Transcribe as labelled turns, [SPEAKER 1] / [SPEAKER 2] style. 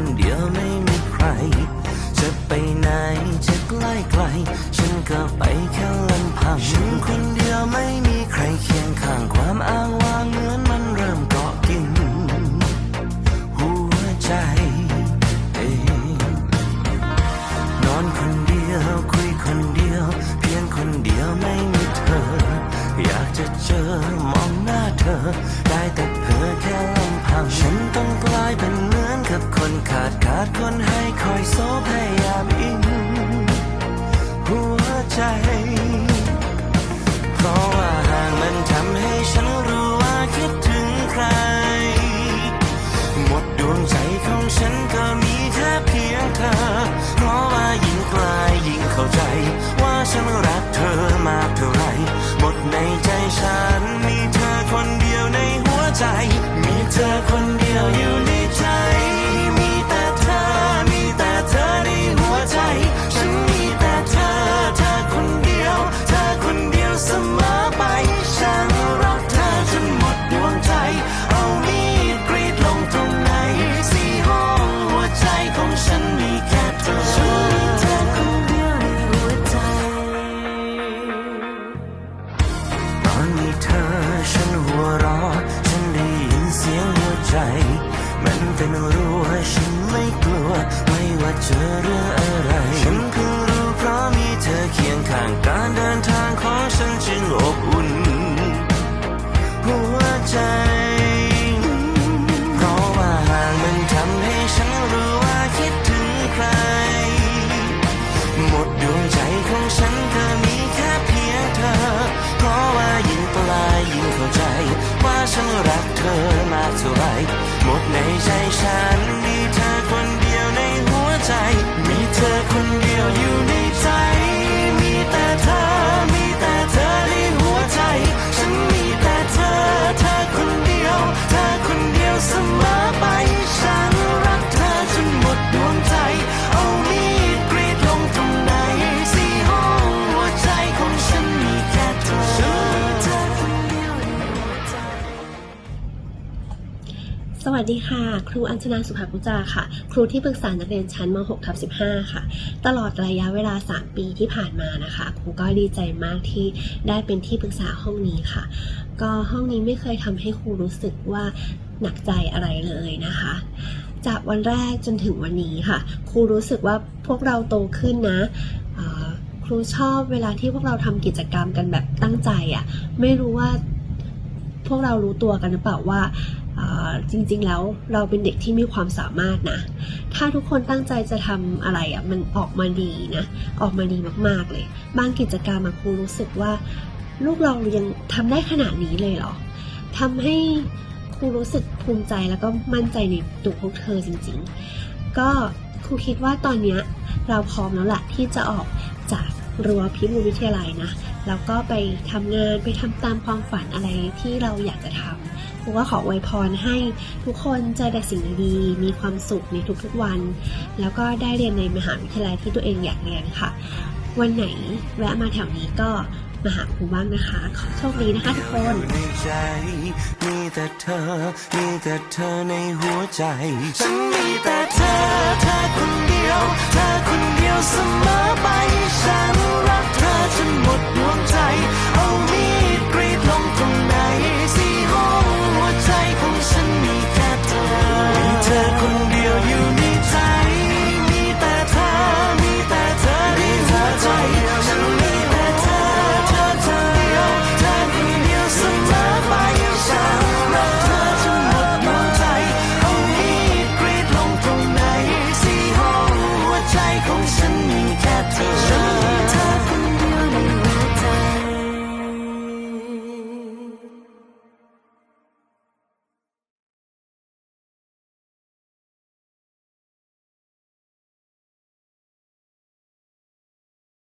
[SPEAKER 1] คนเดียวไม่มีใคร จะไปไหนจะใกล้ไกล ฉันก็ไปแค่ลำพังฉันคนเดียวไม่มีใครเคียงข้างความอ้างว้างเหมือนมันเริ่มเกาะกิน หัวใจเองนอนคนเดียวคุยคนเดียว เพียงคนเดียวไม่มีเธอ จะเจอมองหน้าเธอ ได้แต่เพ้อแค่ลำพัง ฉันต้องกลายเป็นเหมือนกับคนขาดขาดคนให้คอยโซพยายามอิงหัวใจ เพราะว่า ฉันรักเธอมากเท่าไรหมดในใจฉัน มีเธอคนเดียวในหัวใจ มีเธอคนเดียวอยู่ใน มันเป็นรั้วฉันไม่กลัว ไม่ว่าเจอเรื่องอะไร ฉันเพิ่งรู้เพราะมีเธอเคียงข้างการเดินทางของฉัน มากเท่
[SPEAKER 2] สวัสดีค่ะ ครูอัญชนาสุภากุจาค่ะ ครูที่ปรึกษานักเรียนชั้นม .6 ทับ15 ค่ะ ตลอดระยะเวลา 3 ปีที่ผ่านมานะคะ ครูก็ดีใจมากที่ได้เป็นที่ปรึกษาห้องนี้ค่ะ ก็ห้องนี้ไม่เคยทำให้ครูรู้สึกว่าหนักใจอะไรเลยนะคะ จากวันแรกจนถึงวันนี้ค่ะ ครูรู้สึกว่าพวกเราโตขึ้นนะครูชอบเวลาที่พวกเราทำกิจกรรมกันแบบตั้งใจอะ่ะ ไม่รู้ว่าพวกเรารู้ตัวกันหรือเปล่าว่า จริงๆแล้วเราเป็นเด็กที่มีความสามารถนะ ถ้าทุกคนตั้งใจจะทำอะไรอะมันออกมาดีนะ ออกมาดีมากๆเลย บางกิจกรรมครูรู้สึกว่า ลูกเรายังทำได้ขนาดนี้เลยเหรอทำให้ครูรู้สึกภูมิใจแล้วก็มั่นใจในตัวพวกเธอจริง ๆ ก็ครูคิดว่าตอนเนี้ยเราพร้อมแล้วแหละที่จะออก รั้วพิบูลวิทยาลัยนะแล้วก็ไปทำงานไปทำตามความฝันอะไรที่เราอยากจะทำครูก็ขออวยพรให้ทุกคนเจอแต่สิ่งดีๆมีความสุขในทุกๆวัน แล้วก็ได้เรียนในมหาวิทยาลัยที่ตัวเองอยากเรียนค่ะ วันไหนแวะมาแถวนี้ก็มาหาครูบ้างนะคะ ขอโชคดีนะคะทุกคน
[SPEAKER 1] ในใจมีแต่เธอ มีแต่เธอในหัวใจ ฉันมีแต่เธอ เธอคนเดียว เธอคนเดียวเสมอ